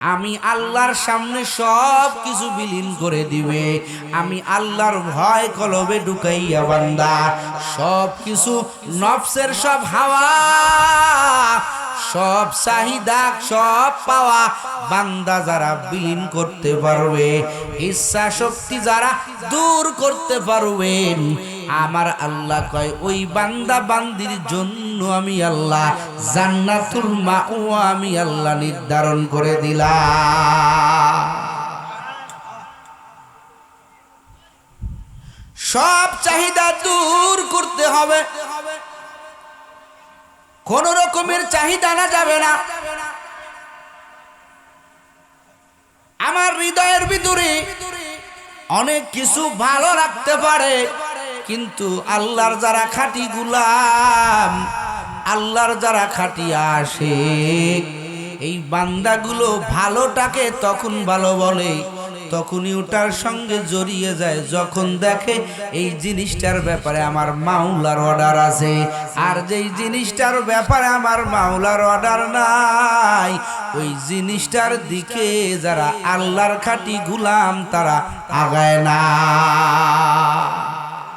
আমি আল্লাহর সামনে সব কিছু বিলীন করে দিবে। আমি আল্লাহর ভয় কলবে ঢুকাইয়া বান্দা, সব কিছু নফসের সব হাওয়া, সব চাহিদা, সব পাওয়া বান্দা যারা বিলীন করতে পারবে, ইচ্ছা শক্তি যারা দূর করতে পারবেন আমার আল্লাহ কয়, ওই বান্দা বান্দির জন্য আমি আল্লাহ জান্নাতুল মাও আমি আল্লাহ নির্ধারণ করে দিলাম। সব চাহিদা দূর করতে হবে। কোন রকমের চাহিদা না যাবে না। আমার হৃদয়ের ভিতরে অনেক কিছু ভালো রাখতে পারে। কিন্তু আল্লাহর যারা খাঁটি গুলাম, আল্লাহর যারা খাঁটি আসে এই বান্দাগুলো ভালোটাকে তখন ভালো বলে, তখনই ওটার সঙ্গে জড়িয়ে যায়, যখন দেখে এই জিনিসটার ব্যাপারে আমার মাওলার অর্ডার আছে। আর যেই জিনিসটার ব্যাপারে আমার মাওলার অর্ডার নাই, ওই জিনিসটার দিকে যারা আল্লাহর খাঁটি গুলাম, তারা আগায় না।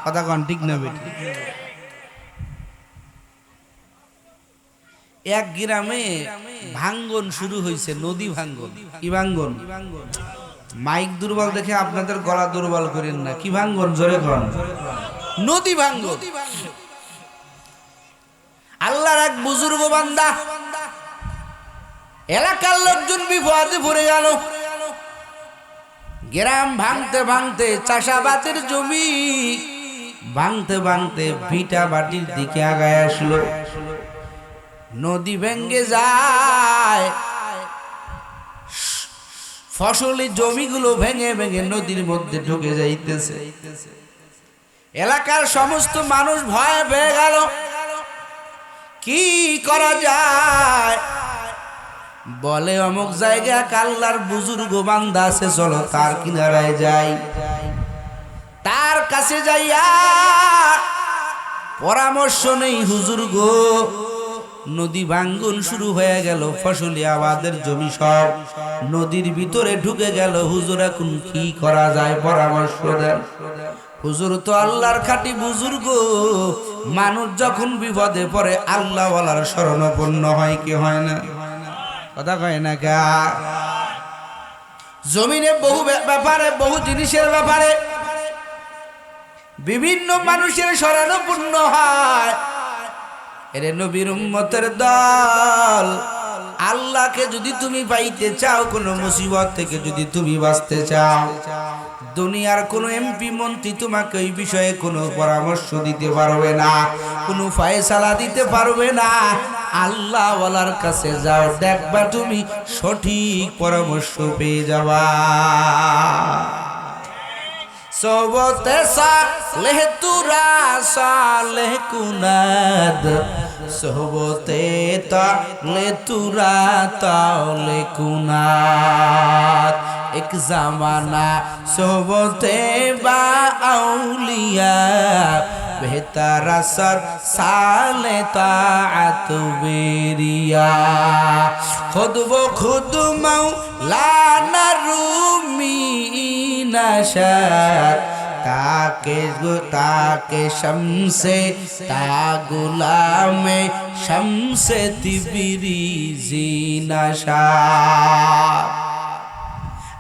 কথা কন, ঠিক না বেটি এক গ্রামে ভাঙ্গন শুরু হয়েছে নদী ভাঙ্গন। কি ভাঙ্গন? মাইক দুর্বল দেখে আপনাদের গলা দুর্বল করেন না। কি ভাঙ্গন? জোরে কন। নদী ভাঙ্গন। আল্লাহর এক বুজুর্গ বান্দা, এলাকার লোকজন বিপদে পড়ে গেল। গ্রাম ভাঙতে ভাঙতে চাষাবাদের জমি ভাঙতে ভাঙতে ভিটা বাটির দিকে আগায় আসলো। নদী ভেঙ্গে যায়। ফসলের জমিগুলো ভেঙে ভেঙে নদীর মধ্যে ঢুকে যাইতেছে। এলাকার সমস্ত মানুষ ভয় পেয়ে গেল। কি করা যায়? বলে অমুক জায়গা কাল্লার বুজুর্গ বান্দা আছে, চলো তার কিনারায় যাই। তার কাছে যাইয়া পরামর্শ নেই হুজুর গো। নদী ভাঙ্গন শুরু হয়ে গেল, ফসলি আবাদের জমি সব নদীর ভিতরে ঢুকে গেল। হুজুর, এখন কি করা যায়? পরামর্শ দেন। হুজুর তো আল্লাহর খাটি বুজুর্গ। মানুষ যখন বিপদে পড়ে আল্লাহ বলার শরণাপন্ন হয়, কি হয় না? কথা কয় না কা? জমিনে বহু ব্যাপারে, বহু জিনিসের ব্যাপারে বিভিন্ন মানুষের শরণাপন্ন হয়। এরে নবীর উম্মতের দল, আল্লাহকে যদি তুমি পাইতে চাও, কোনো মুসিবত থেকে যদি তুমি বাঁচতে চাও, দুনিয়ার কোনো এমপি, মন্ত্রী তোমাকে এই বিষয়ে কোনো পরামর্শ দিতে পারবে না, কোনো ফয়সালা দিতে পারবে না। আল্লাহ ওয়ালার কাছে যাও, দেখবা তুমি সঠিক পরামর্শ পেয়ে যাবা। সবতে সালেহ তুরা, সালেহ কুনাদ। সবতে তালে তুরা, তালে কুনাদ। এক জামানা সবতে বা আউলিয়া, বেহতার সর সালে তাআত বেরিয়া। খুদ ব খুদ মাওলানা রুমি তাকে তাকে শমসে, তা গুলামে শমসে তিবিরি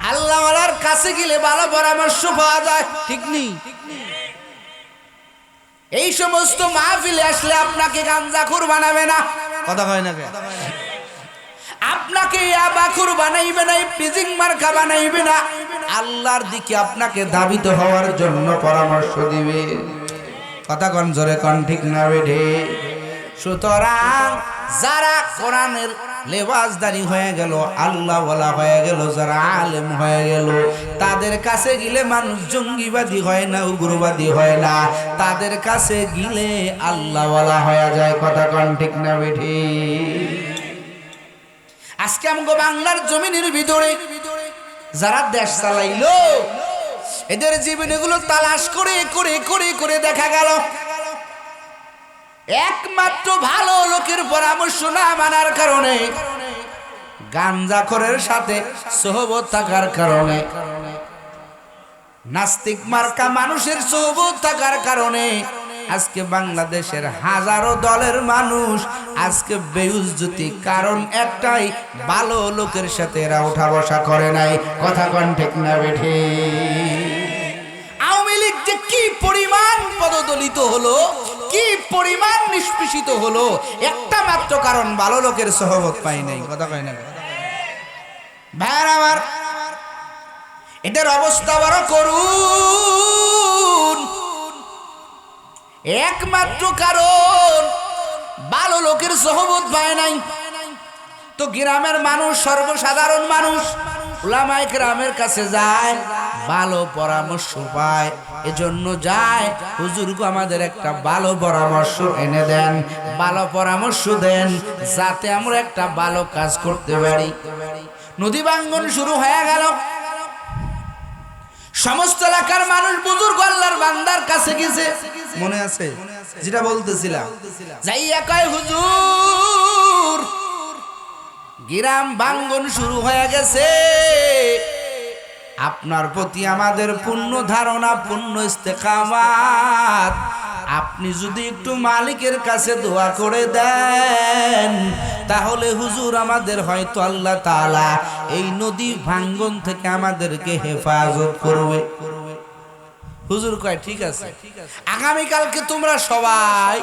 আল্লাহওয়ালার কাছে গেলে ভালো পরামর্শ পাওয়া যায়, ঠিক নেই এই সমস্ত মাহফিলে আসলে আপনাকে গাঞ্জাখুর বানাবে না। কথা হয় না? আপনাকে ইয়াবাখুর বানাইবে না প্রিজিং মার্কা বানাইবে না। আল্লাহর দিকে আপনাকে দাবিত হওয়ার জন্য পরামর্শ দিবে। কথা কন জোরে কন, ঠিক না বেঢে সুতরাং যারা কোরআনের লেবাসদারি হয়ে গেল আল্লাহ বলা হয়ে গেল, যারা আলেম হয়ে গেল, তাদের কাছে গেলে মানুষ জঙ্গিবাদী হয় না, উগ্রবাদী হয় না। তাদের কাছে গিলে আল্লাহ বলা হয়ে যায়, কথা কন, ঠিক না বেঠি? আজকে আমগো বাংলার জমিনের ভিতরে যারা দেশ চালাইলো, এদের জীবনীগুলো তালাশ করে করে করে করে দেখা গেল। একমাত্র ভালো লোকের পরামর্শ না মানার কারণে, গাঞ্জাখরের সাথে সোহবত থাকার কারণে, নাস্তিক মার্কা মানুষের সহবত থাকার কারণে আজকে বাংলাদেশের হাজারো দলের মানুষ আজকে বেউজ্জতি কারণ একটাই, ভালো লোকের সাথে এরা ওঠা বসা করে নাই। কথা কন ঠিক না বেঠে? আওয়ামী লীগ যে কি পরিমাণ পদদলিত হলো, কি পরিমাণ নিষ্পেষিত হলো, একটা মাত্র কারণ, ভালো লোকের সহবত পাই নাই। কথা কয় না ভাইয়ার আমার, এটার অবস্থা বড় করুন। একমাত্র কারণ, ভালো লোকের সহবত পায় নাই। তো গ্রামের মানুষ, সর্বসাধারণ মানুষ ওলামায় গ্রামের কাছে যায়, ভালো পরামর্শ পায়। এজন্য যায় হুজুরগো আমাদের একটা ভালো পরামর্শ এনে দেন, ভালো পরামর্শ দেন, যাতে আমরা একটা ভালো কাজ করতে পারি। নদী বাঙ্গন শুরু হয়ে গেল। সমস্ত এলাকার মানুষ বুজুর্গ আল্লাহর বান্দার কাছে গেছে। মনে আছে? যেটা বলতেছিলাম। যাইয়া কয় হুজুর গ্রাম বাঙ্গন শুরু হয়ে গেছে। আপনার প্রতি আমাদের পূর্ণ ধারণা পূর্ণ ইস্তেকামাত। আপনি যদি একটু মালিকের কাছে দোয়া করে দেন তাহলে হুজুর আমাদের হয়তো আল্লাহ তাআলা এই নদী ভাঙ্গন থেকে আমাদেরকে হেফাজত করবে। হুজুর কয়, ঠিক আছে। আগামীকালকে তোমরা সবাই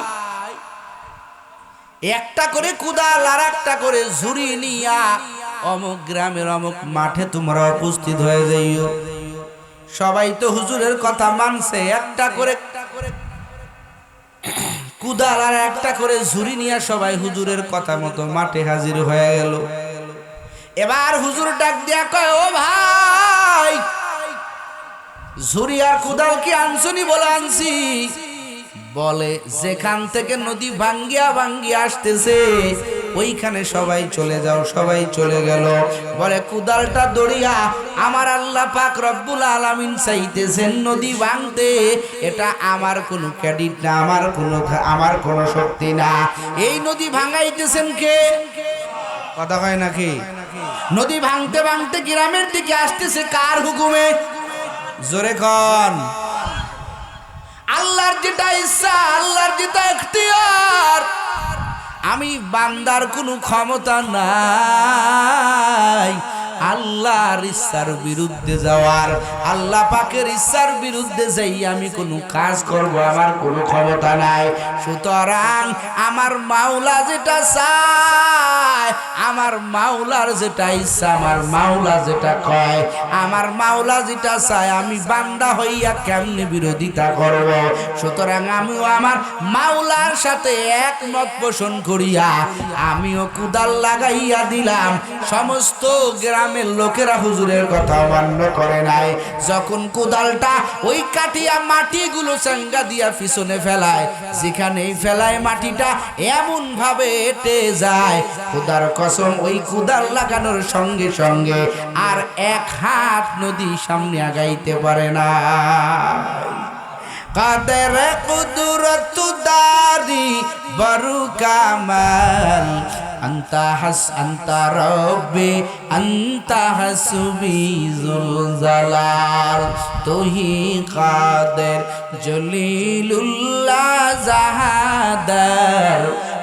একটা করে কুদাল আর একটা করে ঝুড়ি নিয়া অমুক গ্রামের অমুক মাঠে তোমরা উপস্থিত হয়ে যাইও। সবাই তো হুজুরের কথা মানছে, একটা করে কুদাল আর একটা করে ঝুরি নিয়ে সবাই হুজুরের কথা মতো মাঠে হাজির হয়ে গেল। এবার হুজুর ডাক দিয়া কয়, ও ভাই, ঝুড়ি আর কুদাল কি আনছনি বলে আনছি? বলে, যেখান থেকে নদী ভাঙ্গিয়া ভাঙ্গিয়া আসতেছে ওইখানে সবাই চলে যাও, সবাই চলে গেল। বলে, কুদালটা দড়িয়া, আমার আল্লাহ পাক রব্বুল আলামিন চাইতেছেন নদী ভাঙতে। এটা আমার কোনো ক্রেডিট না, আমার কোনো আমার কোনো শক্তি না। এই নদী ভাঙাইতেছেন কে? কথা হয় নাকি? নদী ভাঙতে ভাঙতে গ্রামের দিকে আসতেছে কার হুকুমে? জোরে কন। আল্লাহর যেটা ইচ্ছা, আল্লাহর যেটা এখতিয়ার আমি বান্দার কোনো ক্ষমতা নাই। আল্লাহর ইচ্ছার বিরুদ্ধে যাওয়ার, আল্লাহ পাকের ইচ্ছার বিরুদ্ধে যাই আমি কোনো কাজ করব, আমার কোনো ক্ষমতা নাই। সুতরাং আমার মাওলা যেটা চায় আমার মাওলার যেটা ইচ্ছা, আমার মাওলা যেটা কয়, আমার মাওলা যেটা চায়, আমি বান্দা হইয়া কেমনে বিরোধিতা করব? সুতরাং আমিও আমার মাওলার সাথে একমত পোষণ করিয়া, আমিও কুদাল লাগাইয়া দিলাম। সমস্ত গ্রামের লোকেরা হুজুরের কথা মান্য করে নাই। যখন কুদালটা ওই কাটিয়া মাটিগুলো চাঙ্গা দিয়া পিছনে ফেলায়, যেখানেই ফেলায় মাটিটা এমন ভাবে এটে যায়। খুদার কসম, ওই কুদাল লাগানোর সঙ্গে সঙ্গে আর এক হাত নদী সামনে আগাইতে পারে না। কাদের কুদরত দারি বরু কামাল আন্তা হাস, আন্তা রব্বি, আন্তা হাসবি জালাল। তুহি কাদের জলিলুল্লাহ জাহাদার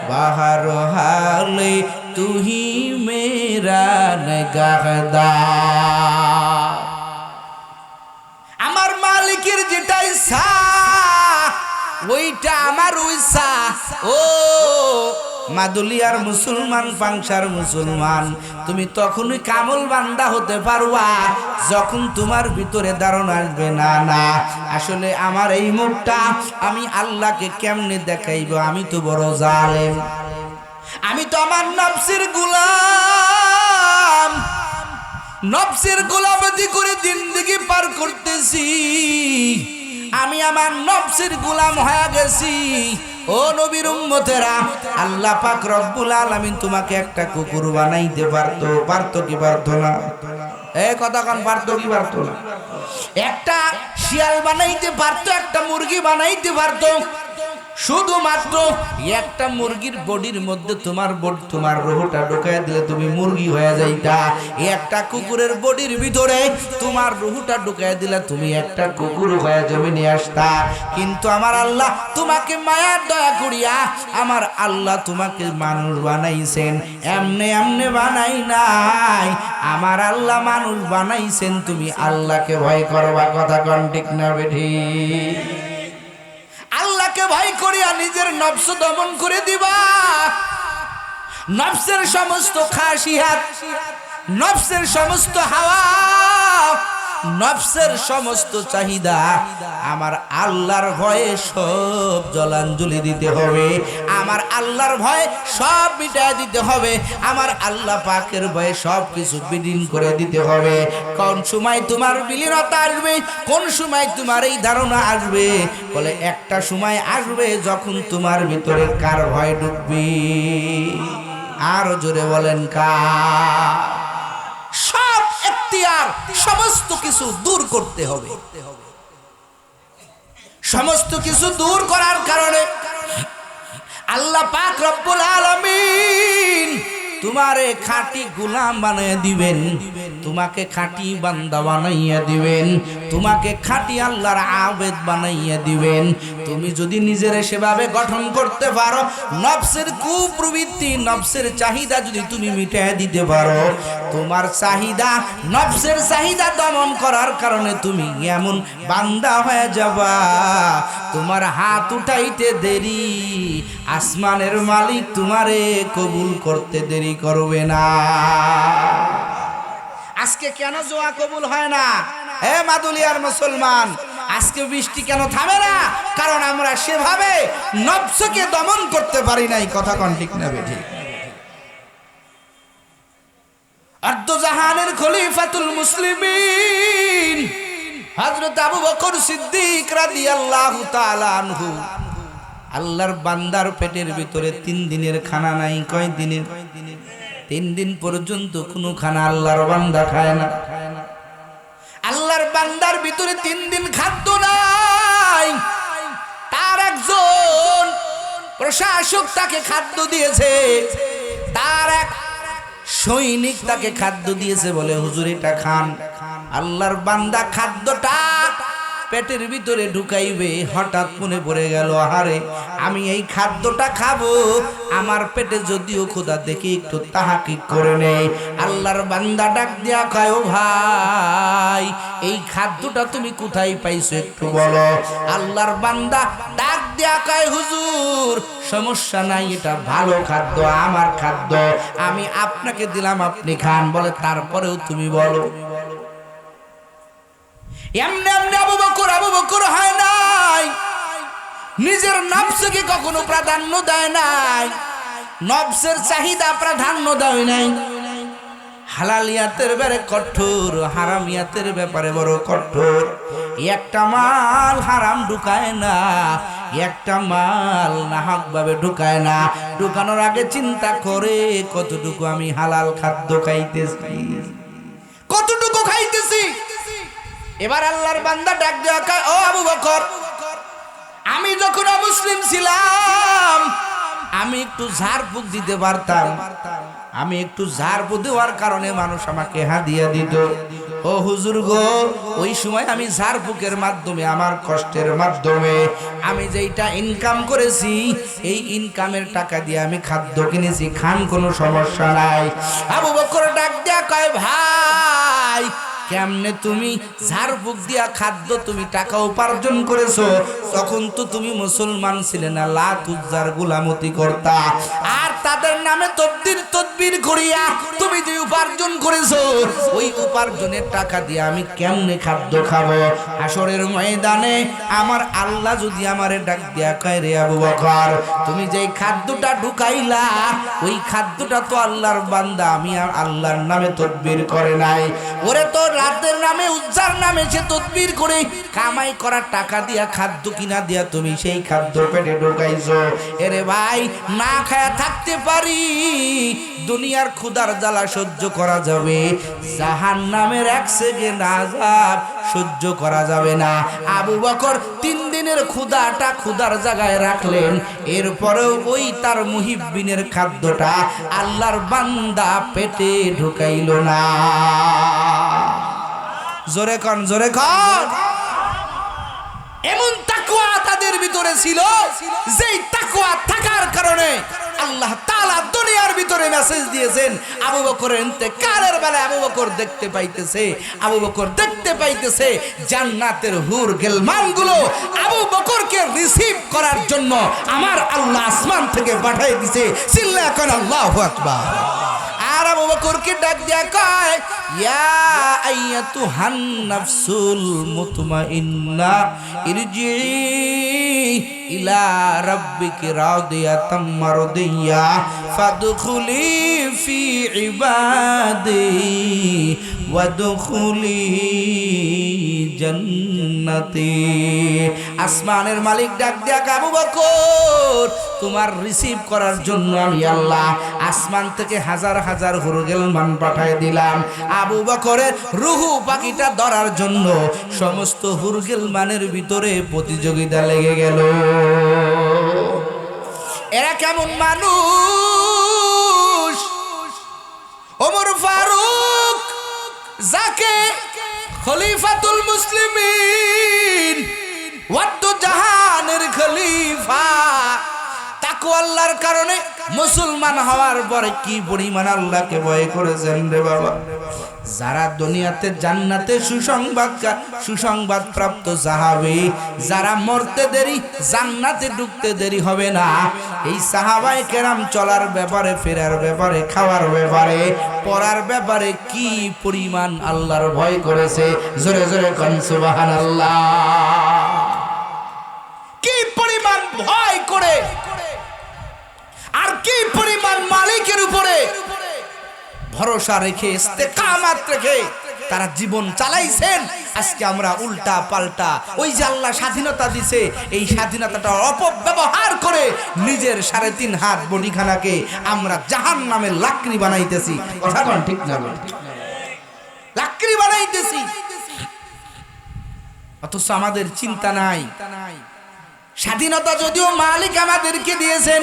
বাহার হালে তুহি মেরা নগাহদার আমার মালিকের যেটাই সা ওইটা আমার ওই সা ও মাদুলিয়ার মুসলমান পাংশার মুসলমান। তুমি তখনই কামল বান্দা হতে পারবা, যখন তোমার ভিতরে ধারণা আসবে, না না। আসলে আমার এই মুখটা আমি আল্লাহকে কেমনে দেখাইব, আমি তো বড় জালেম। আমি তো আমার নফসের গুলাম। নফসের গোলাবাদি করে জিন্দিগি পার করতেছি। আমি আমার নফসের গোলাম হয়ে গেছি। ও নবীর উম্মতেরা, আল্লাহ পাক রব্বুল আলামিন তোমাকে একটা কুকুর বানাইতে পারতো পারতো কি পারতো না? এই কথা কান, পারতো কি পারতো না? একটা শিয়াল বানাইতে পারতো, একটা মুরগি বানাইতে পারতো শুধুমাত্র একটা মুরগির বডির মধ্যে তোমার তোমার রোহটা ঢোকায় দিলে তুমি মুরগি হয়ে যাইতা। একটা কুকুরের বডির ভিতরে তোমার রুহুটা ঢুকায় দিলে তুমি একটা কুকুর হয়ে জমি নিয়ে আসতা। কিন্তু আমার আল্লাহ তোমাকে মায়ার দয়া করিয়া আমার আল্লাহ তোমাকে মানুষ বানাইছেন। এমনে এমনে বানাই নাই। আমার আল্লাহ মানুষ বানাইছেন, তুমি আল্লাহকে ভয় করবা। কথা কন ঠিক না বেঠি? আল্লাহকে ভাই করিয়া নিজের নবস দমন করে দিবা। নবসের সমস্ত খাসিহাত নবসের সমস্ত হাওয়া নফসের সমস্ত চাহিদা আমার আল্লাহর ভয়ে সব জলাঞ্জলি দিতে হবে। আমার আল্লাহর ভয়ে সব মিটায় দিতে হবে। আমার আল্লাহ পাকের ভয়ে সব কিছু বিলীন করে দিতে হবে। কোন সময় তোমার বিলীনতা আসবে, কোন সময় তোমার এই ধারণা আসবে? বলে একটা সময় আসবে যখন তোমার ভিতরে কার ভয় ঢুকবে। আরও জোরে বলেন কা সব এখতিয়ার সমস্ত কিছু দূর করতে হবে। সমস্ত কিছু দূর করার কারণে আল্লাহ পাক রব্বুল আলামিন তোমারে খাঁটি গুলাম বানিয়ে দিবেন, তোমাকে খাঁটি বান্দা বানাইয়া দিবেন, তোমাকে খাঁটি আল্লাহর আবেদ বানাইয়া দিবেন। তুমি যদি নিজের সেভাবে গঠন করতে পারো, নফসের কুপ্রবৃত্তি, নফসের চাহিদা যদি তুমি মিটাই দিতে পারো, তোমার চাহিদা, নফসের চাহিদা দমন করার কারণে তুমি এমন বান্দা হয়ে যাবা। তোমার হাত উঠাইতে দেরি, আসমানের মালিক তোমারে কবুল করতে দেরি। করবে না। আজকে কেন জোয়া কবুল হয় না? হে মাদুলিয়ার মুসলমান, আজকে বৃষ্টি কেন থামে না? কারণ আমরা সেভাবে নবসকে দমন করতে পারি নাই, কথা কন ঠিক না বেঠি আর্দজাহানের খলিফাতুল মুসলিমিন, হযরত আবু বকর সিদ্দিক রাদিয়াল্লাহু তাআলা আনহু। আল্লাহর বান্দার পেটের ভিতরে তিন দিনের খানা নাই, কয় দিনের? তিন দিন পর্যন্ত কোনো খানা আল্লাহর বান্দা খায় না। আল্লাহর বান্দার ভিতরে তিন দিন খাদ্য নাই। তার একজন প্রশাসক তাকে খাদ্য দিয়েছে। তার এক সৈনিক তাকে খাদ্য দিয়েছে বলে, হুজুর, এটা খান। আল্লাহর বান্দা খাদ্যটা পেটের ভিতরে ঢুকাইবে, হঠাৎ মনে পড়ে গেল, আহারে, আমি এই খাদ্যটা খাব। আমার পেটে যদিও খোদা দেখি একটু তাহাকি করে নেই। আল্লাহর বান্দা ডাক দিয়া ও ভাই, এই খাদ্যটা তুমি কোথায় পাইছো একটু বলো? আল্লাহর বান্দা ডাক দিয়া খায় হুজুর, সমস্যা নাই, এটা ভালো খাদ্য, আমার খাদ্য। আমি আপনাকে দিলাম, আপনি খান, বলে তারপরেও তুমি বলো। এমনি এমনি আবু বকর আবু বকর হয় নাই। নিজের নবসকে কখনো প্রাধান্য দেয় নাই। নবসের চাহিদা প্রাধান্য দেয় নাই। হালালিয়াতের ব্যাপারে কঠোর, হারামিয়াতের ব্যাপারে বড় কঠোর। একটা মাল হারাম ঢুকায় না, একটা মাল নাহক ভাবে ঢুকায় না। ঢুকানোর আগে চিন্তা করে কতটুকু আমি হালাল খাদ্য খাইতেছি। কতটুকু খাইতেছি? এবার আল্লাহর বান্দা ডাক দেওয়া ও আবু বকর, আমি যখন অমুসলিম ছিলাম, আমি একটু ঝাড়ফুঁক দিতে পারতাম। আমি একটু ঝাড়ফুঁক দেওয়ার কারণে মানুষ আমাকে হাদিয়া দিত। ও হুজুর গো, ওই সময় আমি ঝাড়ফুঁকের মাধ্যমে, আমার কষ্টের মাধ্যমে, আমি যেইটা ইনকাম করেছি, এই ইনকামের টাকা দিয়ে আমি খাদ্য কিনেছি, খান কোনো সমস্যা নাই। আবু বকর ডাক দেয়া কয়, ভাই কেমনে তুমি ঝাড়ফুঁক দিয়া খাদ্য তুমি টাকা উপার্জন করেছ? তখন তো তুমি মুসলমান ছিলে না লাতুজার গুলামতি করতা। আর তাদের নামে তদ্বির তদ্বির করিয়া তুমি যে উপার্জন করেছ, ওই উপার্জনের টাকা দিয়ে আমি কেমনে খাদ্য খাব? আসরের ময়দানে আমার আল্লাহ যদি আমারে ডাক দিয়া কয়, রে আবু বকর, তুমি যে খাদ্যটা ঢুকাইলা, ওই খাদ্যটা তো আল্লাহর বান্দা, আমি আর আল্লাহর নামে তদবির করে নাই। ওরে তো রাতের নামে, উজ্জার নামে সে তদবির করে কামাই করার টাকা দিয়া খাদ্য কিনা দিয়া তুমি সেই খাদ্য পেটে ঢুকাইছো। এরে ভাই, না খায়া থাকতে পারি। দুনিয়ার ক্ষুধার জ্বালা সহ্য করা যাবে। জাহান নামের এক সেকেন্ড আজাব সহ্য করা যাবে না। আবু বকর তিন দিনের ক্ষুদাটা ক্ষুদার জায়গায় রাখলেন। এরপরেও ওই তার মুহিব্বিনের খাদ্যটা আল্লাহর বান্দা পেটে ঢুকাইল না। জোরে কন জোরে কন। এমন তাকুয়া তাদের ভিতরে ছিল যেই তাকুয়া থাকার কারণে আল্লাহ তাআলা দুনিয়ার ভিতরে মেসেজ দিয়েছেন, আবু বকরের ইন্তেকালের বেলা আবু বকর দেখতে পাইতেছে, আবু বকর দেখতে পাইতেছে, জান্নাতের হুর গেলমানগুলো আবু বকরকে রিসিভ করার জন্য আমার আল্লাহ আসমান থেকে পাঠিয়ে দিছে। চিল্লা কোন, আল্লাহু আকবার। আর আবু বকরকে ডাক দিয়া কয়, ইয়া আইয়াতুহান নাফসুল মুতমাইন্না ইরজিই ইলা রাব্বিকি রাদিয়াতাম মারদিয়া, ফাদখুলি ফি ইবাদি। ওয়াদখুলি জান্নাতি। আসমানের মালিক ডাক দিয়া আবু বকর, তোমার রিসিভ করার জন্য আমি আল্লাহ আসমান থেকে হাজার হাজার হুরগেল মান পাঠায় দিলাম। আবু বকরের রুহু পাখিটা ধরার জন্য সমস্ত হুরগেল মানের ভিতরে প্রতিযোগিতা লেগে গেল। এরা কেমন মানুষ? ওমর ফারুক যাকে খলিফাতুল মুসলিমিন ওয়াদ্দ জাহানের খলিফা। তাকু আল্লাহর কারণে মুসলমান হওয়ার পরে কি পরিমাণ আল্লাহকে ভয় করেছেন রে বাবা? যারা দুনিয়াতে জান্নাতে সুসংবাদ সুসংবাদ প্রাপ্ত সাহাবি, যারা মরতে দেরি, জান্নাতে ঢুকতে দেরি হবে না। এই সাহাবাই কেরাম চলার ব্যাপারে, ফেরার ব্যাপারে, খাওয়ার ব্যাপারে, পড়ার ব্যাপারে কি পরিমাণ আল্লাহর ভয় করেছে? জোরে জোরে কন সুবহানাল্লাহ। কি পরিমাণ ভয় করে আর কি পরিমাণ মালিকের উপরে ভরসা রেখে, ইস্তেকামাত রেখে তারা জীবন চালাইছেন? আজকে আমরা উল্টা পাল্টা ওই যে আল্লাহ স্বাধীনতা দিছে, এই স্বাধীনতাটা অপব্যবহার করে নিজের সাড়ে তিন হাত বডিখানাকে আমরা জাহান নামের লাকড়ি বানাইতেছি। ঠিক না লাকড়ি বানাইতেছি। অথচ আমাদের চিন্তা নাই। স্বাধীনতা যদিও মালিক আমাদেরকে দিয়েছেন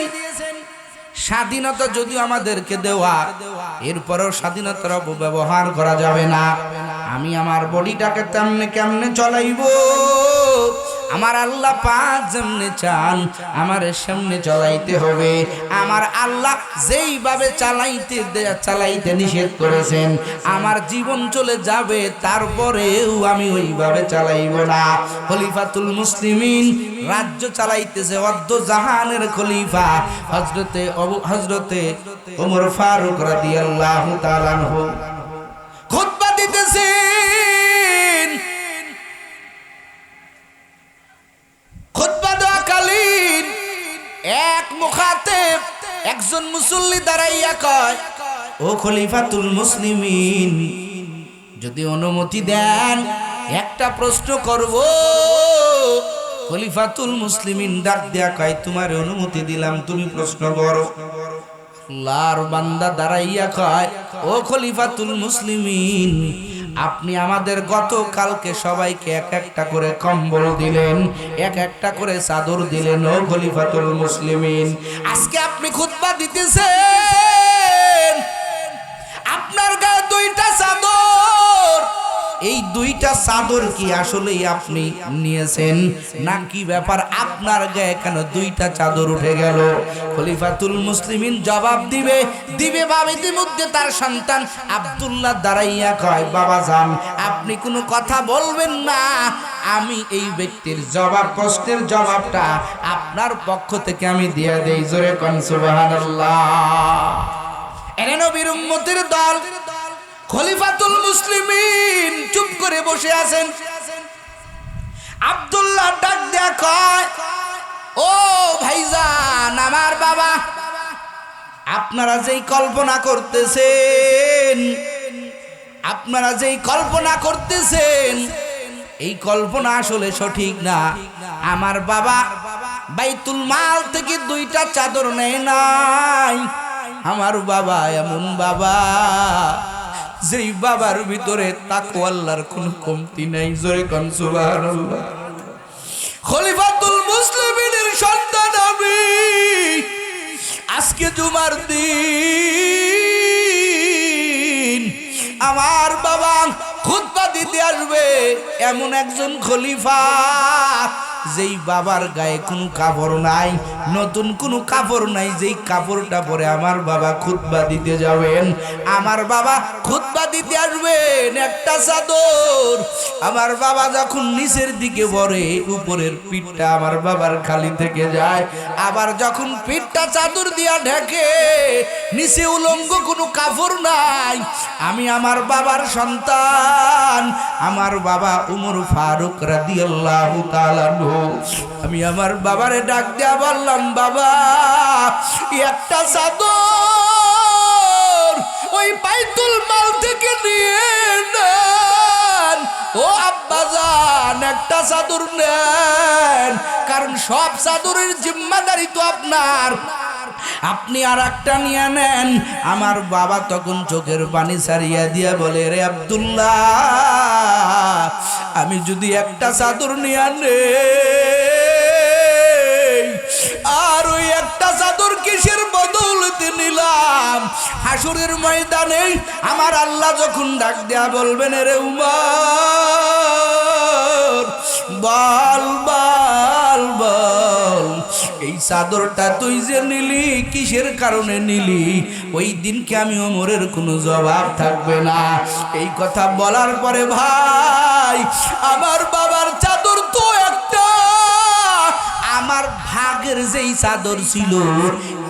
স্বাধীনতা যদিও আমাদেরকে দেওয়া, এরপরেও স্বাধীনতার অপব্যবহার করা যাবে না। আমি আমার বডিটাকে তেমনে কেমনে চলাইবো? আমার আল্লাহ পাক যেমনে চান, আমার সামনে চলাইতে হবে। আমার আল্লাহ যেইভাবে চালাইতে চালাইতে নিষেধ করেছেন, আমার জীবন চলে যাবে, তারপরেও আমি ওইভাবে চালাইব না। খলিফাতুল মুসলিমিন রাজ্য চালাইতেছে, অর্ধ জাহানের খলিফা হজরতে হজরতে ওমর ফারুক রাদিয়াল্লাহু তাআলা একজন মুসল্লি দাঁড়াইয়া কয়, ও খলিফাতুল মুসলিমিন, যদি অনুমতি দেন, একটা প্রশ্ন করব। খলিফাতুল মুসলিমিন ডাক দেয়া কয়, তোমার অনুমতি দিলাম, তুমি প্রশ্ন করো। আল্লাহর বান্দা দাঁড়াইয়া কয়, ও খলিফাতুল মুসলিমিন, আপনি আমাদের গতকালকে সবাইকে এক একটা করে কম্বল দিলেন, এক একটা করে চাদর দিলেন, ও খলিফাতুল মুসলিমিন। আজকে আপনি খুতবা দিতেছেন। আপনার গায়ে দুইটা চাদর। এই দুইটা চাদর কি আসলেই আপনি নিয়েছেন? না কি ব্যাপার আপনার গায়ে কেন দুইটা চাদর উঠে গেল? খলিফাতুল মুসলিমিন জবাব দিবে। দিবে বাবা ইতিমধ্যে তার সন্তান আব্দুল্লাহ দাঁড়াইয়া কয়, বাবা যান আপনি কোনো কথা বলবেন না। আমি এই ব্যক্তির জবাব, প্রশ্নের জবাবটা আপনার পক্ষ থেকে আমি দিয়ে দেই। জোরে সুবহানাল্লাহ। নবীর দল, খলিফাতুল মুসলিমিন চুপ করে বসে আছেন। আব্দুল্লাহ ডাক দেয়া ও ভাইজান, আমার বাবা, আপনারা যেই কল্পনা করতেছেন, আপনারা যেই কল্পনা করতেছেন এই কল্পনা আসলে সঠিক না। আমার বাবা বাইতুল মাল থেকে দুইটা চাদর নেয় নাই। আমার বাবা এমন বাবা, যেই বাবার ভিতরে তাকু আল্লাহর কোন কমতি নাই। জোরে খলিফাতুল মুসলিমিনের সন্তান আমি। আজকে জুমার দিন। আমার বাবা খুতবা দিতে আসবে এমন একজন খলিফা। যেই বাবার গায়ে কোনো কাপড় নাই, নতুন কোনো কাপড় নাই, যেই কাপড়টা পরে আমার বাবা খুতবা দিতে যাবেন। আমার বাবা খুতবা দিতে আসবেন একটা চাদর। আমার বাবা যখন নিচের দিকে পরে উপরের পিঠটা আমার বাবার খালি থেকে যায়। আবার যখন পিঠটা চাদর দিয়া ঢেকে, নিচে উলঙ্গ কোনো কাপড় নাই, আমি আমার বাবার সন্তান। আমার বাবা উমর ফারুক রাদিয়াল্লাহু তাআলা। আমি আমার বাবারে ডাক দেয়া বললাম, বাবা একটা চাদর ওই পাইতুল মাল থেকে নিয়ে নেন। ও আব্বাজান একটা চাদর নেন, কারণ সব চাদরের জিম্মাদারি তো আপনার। আপনি আর একটা নিয়ে নেন। আমার বাবা তখন চোখের পানি সারিয়া দিয়া বলে, রে আবদুল্লাহ, আমি যদি একটা চাদর নিয়ে নেই চাদর কিসের বদৌলতে নিলাম? হাসুরের ময়দানে আমার আল্লাহ যখন ডাক দেয়া বলবেন রে উমার, বল বল বল, এই চাদরটা তুই যে নিলি, কিসের কারণে নিলি? ওই দিনকে আমি ওমরের কোনো জবাব থাকবে না। এই কথা বলার পরে ভাই, আমার বাবার ভাগের যেই চাদর ছিল,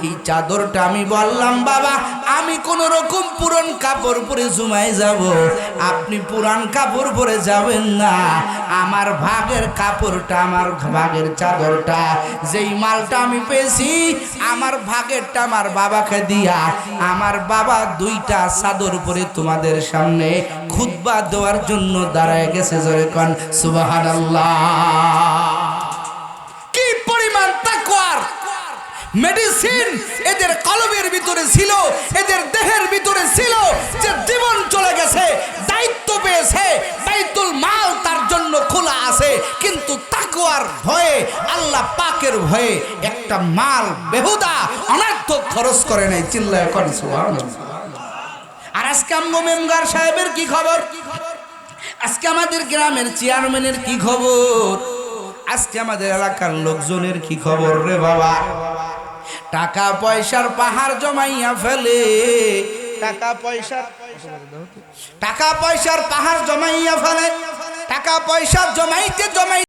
এই চাদরটা আমি বললাম, বাবা, আমি কোন রকম পুরন কাপড় পরে জুমাই যাব। আপনি পুরান কাপড় পরে যাবেন না। আমার ভাগের কাপড়টা, আমার ভাগের চাদরটা, যেই মালটা আমি পেয়েছি, আমার ভাগেরটা আমার বাবাকে দিয়া, আমার বাবা দুইটা চাদর পরে তোমাদের সামনে খুতবা দেওয়ার জন্য দাঁড়ায় গেছে জোরে কন, সুবহানাল্লাহ। কি পরিমাণ তাকওয়ার মেডিসিন এদের কলমের ভিতরে ছিল, এদের দেহের ভিতরে ছিল যে জীবন চলে গেছে, দায়িত্ব পেয়েছে, বাইতুল মাল তার জন্য খোলা আছে, কিন্তু তাকওয়ার ভয়ে, আল্লাহ পাকের ভয়ে একটা মাল বেহুদা অনার্থক খরচ করে নাই চিল্লায় করে আর আজকে আম্মু মেমগার সাহেবের কি খবর? আজকে আমাদের গ্রামের চেয়ারম্যানের কি খবর? আজকে আমাদের এলাকার লোকজনের কি খবর রে বাবা? টাকা পয়সার পাহাড় জমাইয়া ফেলে। টাকা পয়সার টাকা পয়সার পাহাড় জমাইয়া ফেলে। টাকা পয়সা জমাইতে জমাই